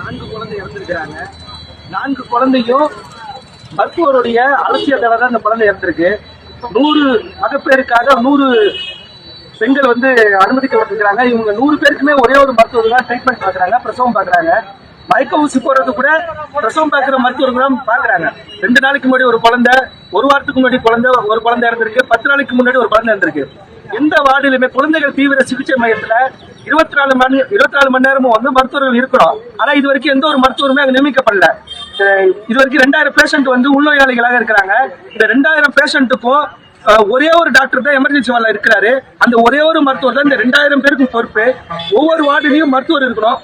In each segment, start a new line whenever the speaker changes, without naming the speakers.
நான்கு குழந்தை இறந்துருக்கிறாங்க. நான்கு குழந்தையும் மருத்துவருடைய அலட்சியத்தால தான் இந்த குழந்தை இறந்திருக்கு. நூறு மகப்பேருக்காக நூறு பெண்கள் வந்து அனுமதிக்கப்பட்டிருக்கிறாங்க. இவங்க நூறு பேருக்குமே ஒரே ஒரு மருத்துவர் தான் ட்ரீட்மெண்ட் பார்க்குறாங்க பிரசவம் பார்க்குறாங்க. மயக்க ஊசி போடுறது கூட பிரசவம் பார்க்குற மருத்துவர் தான் பார்க்குறாங்க. ரெண்டு நாளைக்கு முன்னாடி ஒரு குழந்தை ஒரு வாரத்துக்கு முன்னாடி குழந்தை ஒரு குழந்தை இறந்திருக்கு. பத்து நாளைக்கு முன்னாடி ஒரு குழந்தை இறந்திருக்கு. எந்த வார்டிலுமே குழந்தைகள் தீவிர சிகிச்சை மையத்துல இருபத்தி நாலு மணி இருபத்தி நாலு மணி நேரமும் வந்து மருத்துவர்கள் இருக்கிறோம் ஆனா இது வரைக்கும் எந்த ஒரு மருத்துவருமே அங்க நியமிக்கப்படல. இது வரைக்கும் ரெண்டாயிரம் பேஷண்ட் வந்து உள்நோயாளிகளாக இருக்கிறாங்க. இந்த ரெண்டாயிரம் பேஷண்ட்டுக்கும் ஒரே ஒரு டாக்டர் தான் எமர்ஜென்சி வார்டில் இருக்கிறாரு. அந்த ஒரே ஒரு மருத்துவர் தான் இந்த ரெண்டாயிரம் பேருக்கும் பொறுப்பு. ஒவ்வொரு வார்டிலையும் மருத்துவர் இருக்கணும்.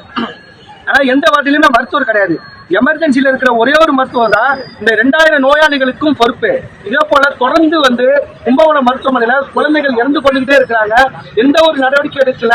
ஆனா எந்த வார்டிலையுமே மருத்துவர் கிடையாது. எமர்ஜென்சியில் இருக்கிற ஒரே ஒரு மருத்துவர் தான் இந்த ரெண்டாயிரம் நோயாளிகளுக்கும் பொறுப்பு. இதே போல தொடர்ந்து வந்து கும்பகோணம் மருத்துவமனையில குழந்தைகள் இறந்து கொண்டுகிட்டே இருக்கிறாங்க. எந்த ஒரு நடவடிக்கை எடுக்கல.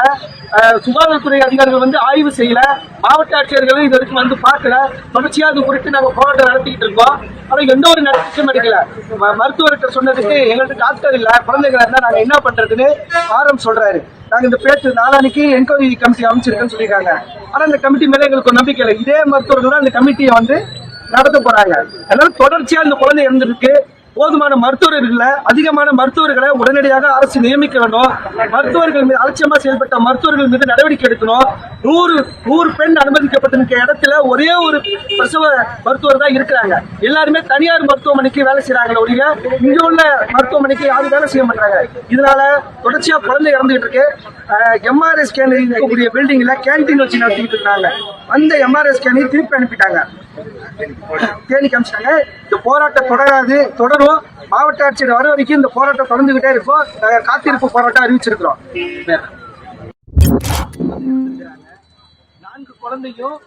சுகாதாரத்துறை அதிகாரிகள் வந்து ஆய்வு செய்யல. மாவட்ட ஆட்சியர்களும் இது வரைக்கும் வந்து பார்க்கல. தொடர்ச்சியாக அது குறித்து நாங்கள் போராட்டம் நடத்திக்கிட்டு இருக்கோம். ஆனால் எந்த ஒரு நடவடிக்கையும் எடுக்கல. ம- மருத்துவர்கிட்ட சொன்னதுக்கு எங்கள்கிட்ட டாக்டர் இல்லை குழந்தைகள் இருந்தால் நாங்கள் என்ன பண்றதுன்னு ஆரம் சொல்றாரு. நாங்க இந்த பேச்சு நாளானிக்கு என்கொயரி கமிட்டி அமைச்சிருக்கேன்னு சொல்லியிருக்காங்க. ஆனா இந்த கமிட்டி மேல எங்களுக்கு ஒரு நம்பிக்கை இல்லை. இதே மருத்துவர்கள் தான் இந்த கமிட்டியை வந்து நடத்த போறாங்க. அதனால தொடர்ச்சியா இந்த குழந்தை இருந்திருக்கு போதுமான மருத்துவர்கள் அதிகமான மருத்துவர்களை உடனடியாக அரசு நியமிக்க வேண்டும். மருத்துவர்கள் மீது அலட்சியமா செயல்பட்ட மருத்துவர்கள் மீது நடவடிக்கை எடுக்கணும். நூறு நூறு பெண் அனுமதிக்கப்பட்டிருக்க இடத்துல ஒரே ஒரு பிரசவ மருத்துவர் தான் இருக்கிறாங்க. எல்லாருமே தனியார் மருத்துவமனைக்கு வேலை செய்யறாங்களே ஒழிய இங்க உள்ள மருத்துவமனைக்கு யாரும் வேலை செய்ய மாட்டாங்க இதனால தொடர்ச்சியா குழந்தை இறந்துகிட்டு இருக்கு எம்ஆர்ஐ கேன் இருக்கக்கூடிய பில்டிங்ல கேண்டீன் வச்சு நடத்திட்டு இருக்காங்க அந்த எம்ஆர்ஐ ஸ்கேனையும் திருப்பி அனுப்பிட்டாங்க. தேனி காமிச்சிட்டாங்க. இந்த போராட்டம் தொடராது தொடரும். மாவட்ட ஆட்சியர் வர வரைக்கும் இந்த போராட்டம் தொடர்ந்துகிட்டே இருக்கும். நாங்க காத்திருப்பு போராட்டம் அறிவிச்சிருக்கிறோம். நான்கு குழந்தையும்